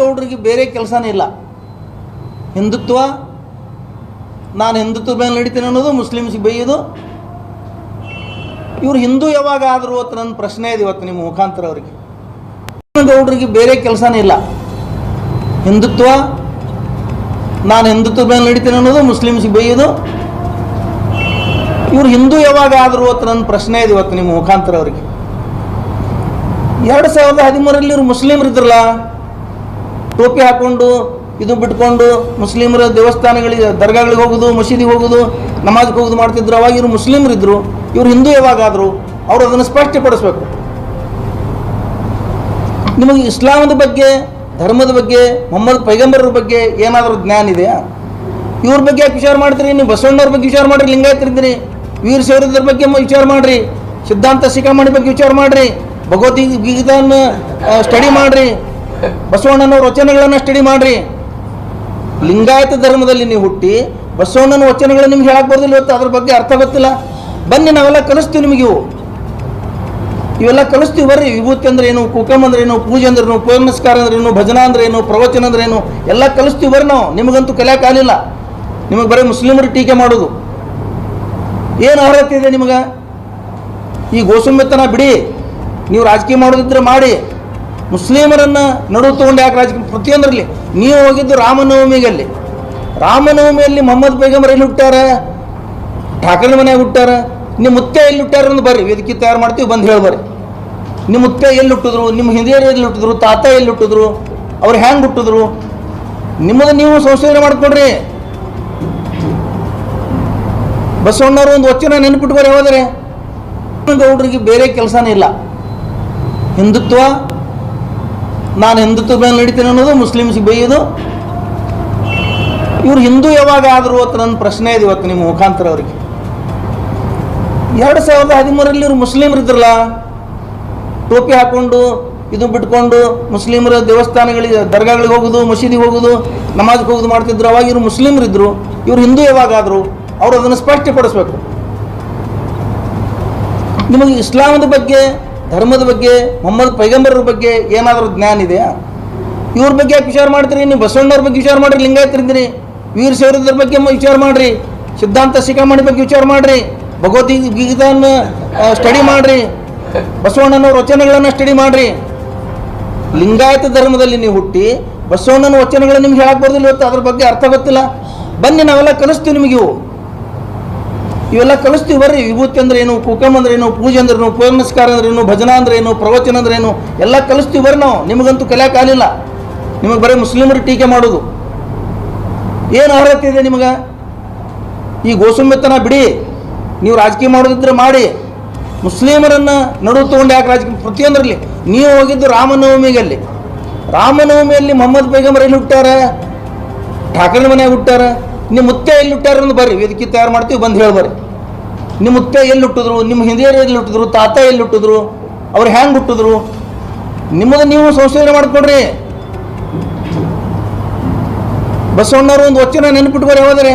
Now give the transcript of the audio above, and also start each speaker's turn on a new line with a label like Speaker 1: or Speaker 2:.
Speaker 1: ಗೌಡರಿಗೆ ಬೇರೆ ಕೆಲಸನೇ ಇಲ್ಲ. ಹಿಂದುತ್ವ, ನಾನು ಹಿಂದುತ್ವ ಮೇಲೆ ನಡೀತೀನಿ ಅನ್ನೋದು, ಮುಸ್ಲಿಮ್ಸ್ಗೆ ಬೈಯೋದು. ಇವರು ಹಿಂದೂ ಯಾವಾಗ ಆದರೂ ಅಂತ ನನ್ನ ಪ್ರಶ್ನೆ ಇದೆ ಇವತ್ತು ನಿಮ್ಮ ಮುಖಾಂತರ ಅವರಿಗೆ. ಗೌಡರಿಗೆ ಬೇರೆ ಕೆಲಸನೇ ಇಲ್ಲ. ಹಿಂದುತ್ವ, ನಾನು ಹಿಂದುತ್ವ ಮೇಲೆ ನಡೀತೀನಿ ಅನ್ನೋದು, ಮುಸ್ಲಿಮ್ಸ್ಗೆ ಬೈಯೋದು. ಇವರು ಹಿಂದೂ ಯಾವಾಗ ಆದರೂ ಅಂತ ನನ್ನ ಪ್ರಶ್ನೆ ಇದೆ ಇವತ್ತು ನಿಮ್ಮ ಮುಖಾಂತರ ಅವರಿಗೆ. ಎರಡು ಸಾವಿರದ ಹದಿಮೂರರಲ್ಲಿ ಇವರು ಮುಸ್ಲಿಮ್ರು ಇದ್ರಲ್ಲ ಟೋಪಿ ಹಾಕೊಂಡು, ಇದು ಬಿಟ್ಕೊಂಡು ಮುಸ್ಲಿಮರ ದೇವಸ್ಥಾನಗಳಿಗೆ, ದರ್ಗಾಗಳಿಗೆ ಹೋಗೋದು, ಮಸೀದಿಗೆ ಹೋಗೋದು, ನಮಾಜ್ಗೆ ಹೋಗೋದು ಮಾಡ್ತಿದ್ರು. ಅವಾಗ ಇವರು ಮುಸ್ಲಿಮ್ರು ಇದ್ರು. ಇವ್ರು ಹಿಂದೂ ಯಾವಾಗಾದರೂ, ಅವರು ಅವ್ರು ಅದನ್ನು ಸ್ಪಷ್ಟಪಡಿಸ್ಬೇಕು. ನಿಮಗೆ ಇಸ್ಲಾಮದ ಬಗ್ಗೆ, ಧರ್ಮದ ಬಗ್ಗೆ, ಮೊಹಮ್ಮದ್ ಪೈಗಂಬರರ ಬಗ್ಗೆ ಏನಾದರೂ ಜ್ಞಾನ ಇದೆಯಾ? ಇವ್ರ ಬಗ್ಗೆ ಯಾಕೆ ವಿಚಾರ ಮಾಡ್ತೀರಿ? ನೀವು ಬಸವಣ್ಣವ್ರ ಬಗ್ಗೆ ವಿಚಾರ ಮಾಡಿರಿ, ಲಿಂಗಾಯತರಿದ್ದೀರಿ. ವೀರ ಸೇರಿದ್ರ ಬಗ್ಗೆ ವಿಚಾರ ಮಾಡಿರಿ. ಸಿದ್ಧಾಂತ ಶಿಖಾಮಣಿ ಬಗ್ಗೆ ವಿಚಾರ ಮಾಡಿರಿ. ಭಗವದ್ಗೀತಾನ ಸ್ಟಡಿ ಮಾಡಿರಿ. ಬಸವಣ್ಣನವ್ರ ವಚನಗಳನ್ನು ಸ್ಟಡಿ ಮಾಡ್ರಿ. ಲಿಂಗಾಯತ ಧರ್ಮದಲ್ಲಿ ನೀವು ಹುಟ್ಟಿ, ಬಸವಣ್ಣನ ವಚನಗಳು ನಿಮ್ಗೆ ಹೇಳಕ್ ಬರ್ದಿಲ್ಲ ಇವತ್ತು, ಅದ್ರ ಬಗ್ಗೆ ಅರ್ಥ ಗೊತ್ತಿಲ್ಲ. ಬನ್ನಿ ನಾವೆಲ್ಲ ಕಲಿಸ್ತೀವಿ ನಿಮಗೆ ಇವು. ಇವೆಲ್ಲ ಕಲಿಸ್ತೀವಿ ಬರ್ರಿ. ವಿಭೂತಿ ಅಂದ್ರೆ ಏನು, ಕುಕಮ್ ಅಂದ್ರೆ ಏನು, ಪೂಜೆ ಅಂದ್ರೇನು ಅಂದ್ರೆ ಏನು, ಭಜನಾ ಅಂದ್ರೆ ಏನು, ಪ್ರವಚನ ಅಂದ್ರೆ ಏನು, ಎಲ್ಲ ಕಲಿಸ್ತೀವಿ ಬರ್ರಿ ನಾವು. ನಿಮಗಂತೂ ಕಲಿಯಕ್ಕೆ ಆಗಲಿಲ್ಲ. ನಿಮಗೆ ಬರೀ ಮುಸ್ಲಿಮರು ಟೀಕೆ ಮಾಡೋದು. ಏನು ಅರ್ಹತೆ ಇದೆ ನಿಮಗೆ? ಈ ಗೋಸುಮ್ಯತನ ಬಿಡಿ. ನೀವು ರಾಜಕೀಯ ಮಾಡೋದಿದ್ರೆ ಮಾಡಿ. ಮುಸ್ಲಿಮರನ್ನು ನಡು ತೊಗೊಂಡು ಯಾಕೆ ರಾಜಕೀಯ ಪ್ರತಿಯೊಂದರಲ್ಲಿ. ನೀವು ಹೋಗಿದ್ದು ರಾಮನವಮಿಗಲ್ಲಿ. ರಾಮನವಮಿಯಲ್ಲಿ ಮೊಹಮ್ಮದ್ ಪೈಗಂಬರ್ ಎಲ್ಲಿ ಹುಟ್ಟಾರ ಠಾಕರೆ ಮನೆಯಾಗ ಹುಟ್ಟಾರ ನಿಮ್ಮ ಮುತ್ತೆ ಎಲ್ಲಿ ಹುಟ್ಟಾರ ಅಂತ ಬರ್ರಿ. ವೇದಿಕೆ ತಯಾರು ಮಾಡ್ತೀವಿ, ಬಂದು ಹೇಳಿ ಬರ್ರಿ. ನಿಮ್ಮ ಮುತ್ತೆ ಎಲ್ಲಿ ಹುಟ್ಟಿದ್ರು? ನಿಮ್ಮ ಹಿರಿಯರು ಎಲ್ಲಿ ಹುಟ್ಟಿದ್ರು? ತಾತ ಎಲ್ಲಿ ಹುಟ್ಟಿದ್ರು? ಅವ್ರು ಹೆಂಗೆ ಹುಟ್ಟಿದ್ರು? ನಿಮ್ಮದು ನೀವು ಸಂಶೋಧನೆ ಮಾಡ್ಕೊಡ್ರಿ. ಬಸವಣ್ಣವರು ಒಂದು ವಚನ ನೆನ್ಪಿಟ್ಕೊರಿ ಹೋದರೆ ಗೌಡ್ರಿಗೆ ಬೇರೆ ಕೆಲಸನೇ ಇಲ್ಲ. ಹಿಂದುತ್ವ ನಾನು ಹಿಂದುತ್ವದ ಮೇಲೆ ನಡೀತೀನಿ ಅನ್ನೋದು, ಮುಸ್ಲಿಮ್ಸ್ಗೆ ಬೈಯೋದು. ಇವ್ರು ಹಿಂದೂ ಯಾವಾಗ ಆದ್ರು ಅಂತ ನನ್ನ ಪ್ರಶ್ನೆ ಇದೆ ಇವತ್ತು ನಿಮ್ಮ ಮುಖಾಂತರ ಅವರಿಗೆ. ಎರಡು ಸಾವಿರದ ಹದಿಮೂರರಲ್ಲಿ ಇವ್ರು ಮುಸ್ಲಿಮ್ರು ಇದ್ರಲ್ಲ, ಟೋಪಿ ಹಾಕೊಂಡು, ಇದು ಬಿಟ್ಕೊಂಡು ಮುಸ್ಲಿಮರ ದೇವಸ್ಥಾನಗಳಿಗೆ, ದರ್ಗಾಗಳಿಗೆ ಹೋಗೋದು, ಮಸೀದಿಗೆ ಹೋಗೋದು, ನಮಾಜ್ಗೆ ಹೋಗೋದು ಮಾಡ್ತಿದ್ರು. ಅವಾಗ ಇವರು ಮುಸ್ಲಿಮ್ರು ಇದ್ರು. ಇವ್ರು ಹಿಂದೂ ಯಾವಾಗ ಆದರು ಅವ್ರು ಅದನ್ನು ಸ್ಪಷ್ಟಪಡಿಸ್ಬೇಕು. ನಿಮಗೆ ಇಸ್ಲಾಮದ ಬಗ್ಗೆ ಧರ್ಮದ ಬಗ್ಗೆ, ಮೊಹಮ್ಮದ್ ಪೈಗಂಬರರ ಬಗ್ಗೆ ಏನಾದರೂ ಜ್ಞಾನ ಇದೆಯಾ? ಇವ್ರ ಬಗ್ಗೆ ಯಾಕೆ ವಿಚಾರ ಮಾಡ್ತೀರಿ? ನೀವು ಬಸವಣ್ಣವ್ರ ಬಗ್ಗೆ ವಿಚಾರ ಮಾಡಿರಿ ಲಿಂಗಾಯತರಿದ್ದೀರಿ ವೀರ ಸೌರದ್ರ ಬಗ್ಗೆ ವಿಚಾರ ಮಾಡಿರಿ. ಸಿದ್ಧಾಂತ ಶಿಖಾಮಣಿ ಬಗ್ಗೆ ವಿಚಾರ ಮಾಡಿರಿ. ಭಗವದ್ಗೀತಾನ ಸ್ಟಡಿ ಮಾಡಿರಿ. ಬಸವಣ್ಣನ ವಚನಗಳನ್ನು ಸ್ಟಡಿ ಮಾಡಿರಿ. ಲಿಂಗಾಯತ ಧರ್ಮದಲ್ಲಿ ನೀವು ಹುಟ್ಟಿ, ಬಸವಣ್ಣನ ವಚನಗಳು ನಿಮ್ಗೆ ಹೇಳಕ್ ಬರೋದಿಲ್ಲ ಇವತ್ತು, ಅದ್ರ ಬಗ್ಗೆ ಅರ್ಥ ಗೊತ್ತಿಲ್ಲ. ಬನ್ನಿ, ನಾವೆಲ್ಲ ಕಲಿಸ್ತೀವಿ ನಿಮಗೆ ಇವು. ಇವೆಲ್ಲ ಕಲಿಸ್ತೀವಿ ಬರ್ರಿ. ವಿಭೂತಿ ಅಂದ್ರೆ ಏನು, ಕುಕಮ್ ಅಂದ್ರೆ ಏನು, ಪೂಜೆ ಅಂದ್ರೆ ಏನು ಪೂರ್ಣಸ್ಕಾರ ಅಂದ್ರೆ ಏನು, ಭಜನಾ ಅಂದ್ರೆ ಏನು, ಪ್ರವಚನ ಅಂದ್ರೆ ಏನು, ಎಲ್ಲ ಕಲಿಸ್ತೀವಿ ಬರ್ರಿ ನಾವು. ನಿಮಗಂತೂ ಕಲಿಯಕ್ಕೆ ಆಗಲಿಲ್ಲ. ನಿಮಗೆ ಬರೀ ಮುಸ್ಲಿಮರು ಟೀಕೆ ಮಾಡೋದು. ಏನು ಅರ್ಹತೆ ಇದೆ ನಿಮಗೆ? ಈ ಗೋಸುಮ್ಯತನ ಬಿಡಿ. ನೀವು ರಾಜಕೀಯ ಮಾಡೋದಿದ್ರೆ ಮಾಡಿ. ಮುಸ್ಲಿಮರನ್ನು ನಡು ತೊಗೊಂಡು ಯಾಕೆ ರಾಜಕೀಯ ಪ್ರತಿಯೊಂದರಲ್ಲಿ. ನೀವು ಹೋಗಿದ್ದು ರಾಮನವಮಿಗಲ್ಲಿ. ರಾಮನವಮಿಯಲ್ಲಿ ಮೊಹಮ್ಮದ್ ಪೈಗಂಬರ್ ಎಲ್ಲಿ ಹುಟ್ಟಾರ ಠಾಕರೆ ಮನೆಯಾಗ ಹುಟ್ಟಾರ ನಿಮ್ಮ ಮುತ್ತೆ ಎಲ್ಲಿ ಹುಟ್ಟಾರ ಬರ್ರಿ. ವೇದಿಕೆ ತಯಾರು ಮಾಡ್ತೀವಿ, ಬಂದು ಹೇಳಿ ಬರ್ರಿ. ನಿಮ್ಮ ಮುತ್ತೆ ಎಲ್ಲಿ ಹುಟ್ಟಿದ್ರು ನಿಮ್ಮ ಹಿರಿಯರು ಎಲ್ಲಿ ಹುಟ್ಟಿದ್ರು? ತಾತ ಎಲ್ಲಿ ಹುಟ್ಟಿದ್ರು ಅವ್ರು ಹ್ಯಾಂಗೆ ಹುಟ್ಟಿದ್ರು? ನಿಮ್ಮದು ನೀವು ಸಂಶೋಧನೆ ಮಾಡಿಕೊಡ್ರಿ. ಬಸವಣ್ಣವರು ಒಂದು ವಚನ ನೆನ್ಪಿಟ್ಕೊರಿ ಹೋದರೆ